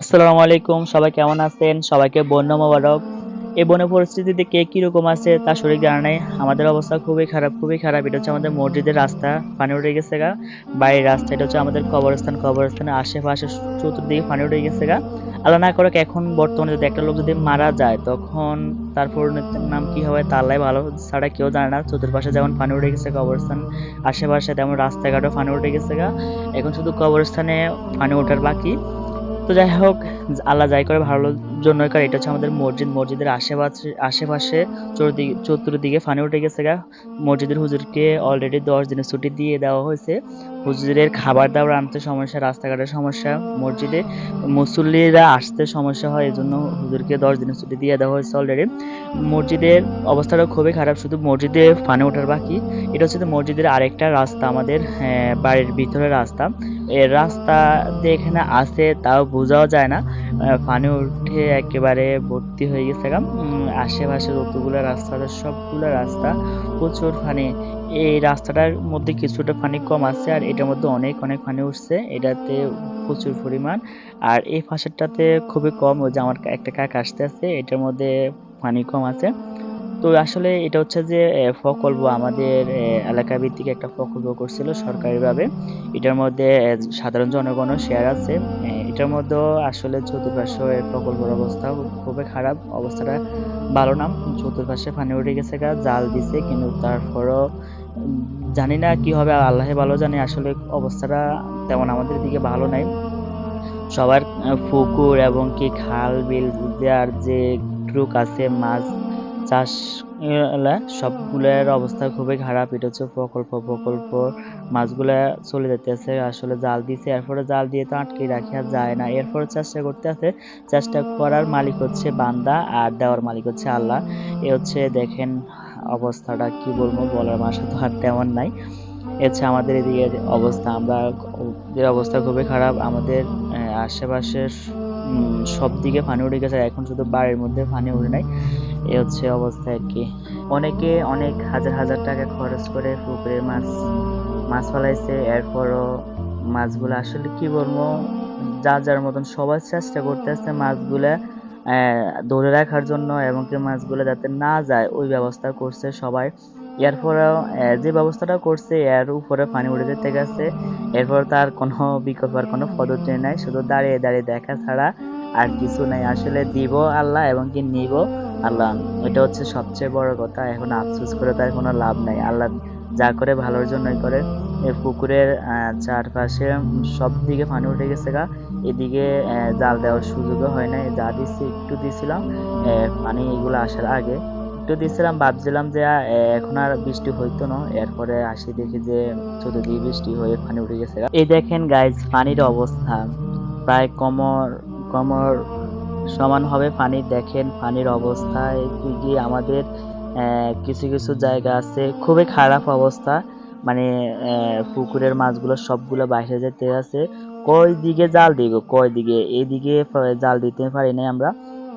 আসসালামু আলাইকুম, সবাই কেমন আছেন? সবাইকে বন্য মোবারক। এই বন্য পরিস্থিতিতে কে কীরকম আছে তা শরীর জানা নেই। আমাদের অবস্থা খুবই খারাপ খুবই খারাপ। এটা হচ্ছে আমাদের মসজিদের রাস্তা। পানি উঠে গেছে গা। বাইরের রাস্তা, এটা হচ্ছে আমাদের কবরস্থান। কবরস্থানের আশেপাশে চতুর্দিকে পানি উঠে গেছে গা। আল্লাহ না করে এখন বর্তমানে যদি একটা লোক যদি মারা যায়, তখন তার নাম কি হবে তা ভালো ছাড়া কেউ জানে না। চতুর্পাশে যেমন পানি উঠে গেছে কবরস্থান, আশেপাশে তেমন রাস্তাঘাটও পানি উঠে গেছে গা। এখন শুধু কবরস্থানে পানি ওঠার বাকি। তো যাই হোক আল্লাহ যাই করে ভালো জন্যই করে। এটা হচ্ছে আমাদের মসজিদ। মসজিদের আশেপাশে আশেপাশে চতুর্দিকে চতুর্দিকে ফানি উঠে গেছে গা। মসজিদের হুজুরকে অলরেডি দশ দিনের ছুটি দিয়ে দেওয়া হয়েছে। হুজুরের খাবার দাবার আনতে সমস্যা রাস্তাঘাটের সমস্যা মসজিদে মুসল্লিরা আসতে সমস্যা হয় এই জন্য হুজুরকে দশ দিনের ছুটি দিয়ে দেওয়া হয়েছে অলরেডি মসজিদের অবস্থাটা খুবই খারাপ শুধু মসজিদে ফানে ওঠার বাকি। এটা হচ্ছে মসজিদের আরেকটা রাস্তা আমাদের হ্যাঁ, বাড়ির ভিতরের রাস্তা। রাস্তা যে এখানে আছে তাও বোঝাও যায় না। পানি উঠে একেবারে ভর্তি হয়ে গেছে গা। আশেপাশে যতগুলো রাস্তা আছে, সবগুলো রাস্তা প্রচুর পানি। এই রাস্তাটার মধ্যে কিছুটা পানি কম আছে আর এটার মধ্যে অনেক অনেক পানি উঠছে। এটাতে প্রচুর পরিমাণ। আর এই পাশেরটাতে খুবই কম, ওই যে আমার একটা কাক আসতে আছে এটার মধ্যে পানি কম আছে। তো আসলে এটা হচ্ছে যে প্রকল্প আমাদের এলাকা ভিত্তিক একটা প্রকল্প করছিল সরকারিভাবে। এটার মধ্যে সাধারণ জনগণও শেয়ার আছে। এটার মধ্যেও আসলে চতুর্পাশে প্রকল্পের অবস্থা খুবই খারাপ। অবস্থাটা ভালো না। চতুর্পাশে পানি উঠে গেছে জাল দিছে, কিন্তু তারপরও জানি না কি হবে। আল্লাহে ভালো জানে, আসলে অবস্থাটা তেমন আমাদের দিকে ভালো নাই। সবার পুকুর এবং কি খাল, বিল দেওয়ার যে ট্রুক আছে, মাছ চাষ সবগুলার অবস্থা খুবই খারাপ। এটা হচ্ছে প্রকল্প প্রকল্প। মাছগুলা চলে যেতেছে আসলে জাল দিছে। এরপরে জাল দিয়ে তো আটকে রাখা যায় না। এরপরে চেষ্টা করতে আছে, চেষ্টা করার মালিক হচ্ছে বান্দা আর দেওয়ার মালিক হচ্ছে আল্লাহ। এ হচ্ছে দেখেন অবস্থাটা কি বলব, বলার ভাষা তো আর তেমন নাই। হচ্ছে আমাদের এদিকে অবস্থা। আমরা অবস্থা খুবই খারাপ, আমাদের আশেপাশের সব দিকে পানি উঠে গেছে। এখন শুধু বাড়ির মধ্যে পানি উঠে নাই। এ হচ্ছে অবস্থা আর কি। অনেকে অনেক হাজার হাজার টাকা খরচ করে পুকুরে মাছ মাছ ফলাইছে, এরপরও মাছগুলো আসলে কি বলব যা যার মতন সবাই চেষ্টা করতেছে মাছগুলা ধরে রাখার জন্য এবং কি মাছগুলো যাতে না যায়, ওই ব্যবস্থা করছে সবাই। এরপরেও যে ব্যবস্থাটা করছে, এর উপরে পানি উঠে যেতে গেছে। এরপর তার কোনো বিকল্প আর কোনো পদ্ধতি নাই, শুধু দাঁড়িয়ে দাঁড়িয়ে দেখা ছাড়া আর কিছু নাই। আসলে দিব আল্লাহ এবং কি নিব। আল্লাহ এটা হচ্ছে সবচেয়ে বড় কথা। এখন আফসোস করে তার কোনো লাভ নাই। আল্লাহ যা করে ভালোর জন্যই করে। পুকুরের চারপাশে সব দিকে পানি উঠে গেছে গা। এদিকে জাল দেওয়ার সুযোগও হয় নাই। যা দিচ্ছি একটু দিছিলাম পানি এগুলো আসার আগে। একটু দিয়েছিলাম ভাবছিলাম যে এখন আর বৃষ্টি হইতো না। এরপরে আসি দেখি যে, চতুর্দিকে বৃষ্টি হয়ে পানি উঠে গেছে গা। এই দেখেন গাইজ পানির অবস্থা। প্রায় কমর কমর সমান হবে। পানি দেখেন পানির অবস্থা। এদিকে আমাদের কিছু কিছু জায়গা আছে। খুবই খারাপ অবস্থা। মানে পুকুরের মাছগুলো সবগুলো বাইরে যেতে আছে। কয় দিকে জাল দিব? কয় দিকে এদিকে জাল দিতে পারি নাই আমরা।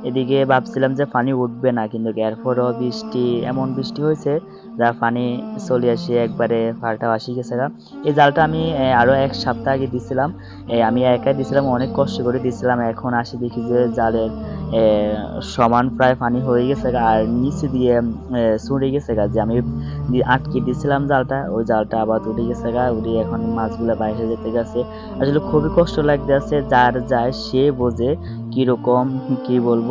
এদিকে ভাবছিলাম যে পানি উঠবে না, কিন্তু এরপরও বৃষ্টি, এমন বৃষ্টি হয়েছে যা পানি চলে আসে, একবারে পাল্টা আসি গেছে এই জালটা আমি আরও এক সপ্তাহ আগে দিছিলাম। আমি একাই দিছিলাম, অনেক কষ্ট করে দিছিলাম। এখন আসি দেখি যে জালের সমান প্রায় পানি হয়ে গেছে আর নিচে দিয়ে চুড়ে গেছে যে আমি আটকে দিয়েছিলাম জালটা। ওই জালটা আবার উঠে গেছে গা, উঠে এখন মাছগুলো বাইরে যেতে গেছে। আসলে খুবই কষ্ট লাগতে আছে যার যায় সে বোঝে কীরকম, কি বলব?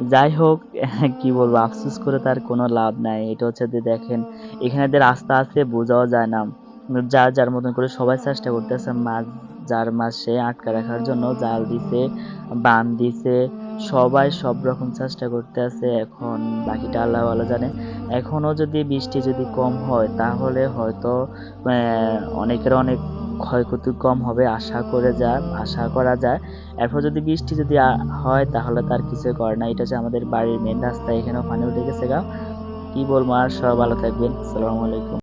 যাই হোক কি বলব, আফসোস করে তার কোনো লাভ নাই। এটা হচ্ছে যে দেখেন, এখানে যে রাস্তা আছে, বোঝাও যায় না। যার যার মতন করে সবাই চেষ্টা করতেছে, মাছ, যার মাছ সে আটকা রাখার জন্য জাল দিছে, বান দিছে, সবাই সব রকম চেষ্টা করতে আছে এখন বাকিটা আল্লাহ ভালো জানে। এখনও যদি বৃষ্টি যদি কম হয়, তাহলে হয়তো অনেকের অনেক ক্ষয়ক্ষতি কম হবে, আশা করে যা, আশা করা যায়। এরপর যদি বৃষ্টি যদি হয়, তাহলে তার কিছু করে না এটা হচ্ছে আমাদের বাড়ির মেন রাস্তা, এখানেও পানি উঠে গেছে গা। কি বলব আর সব ভালো থাকবেন। আসসালামু আলাইকুম।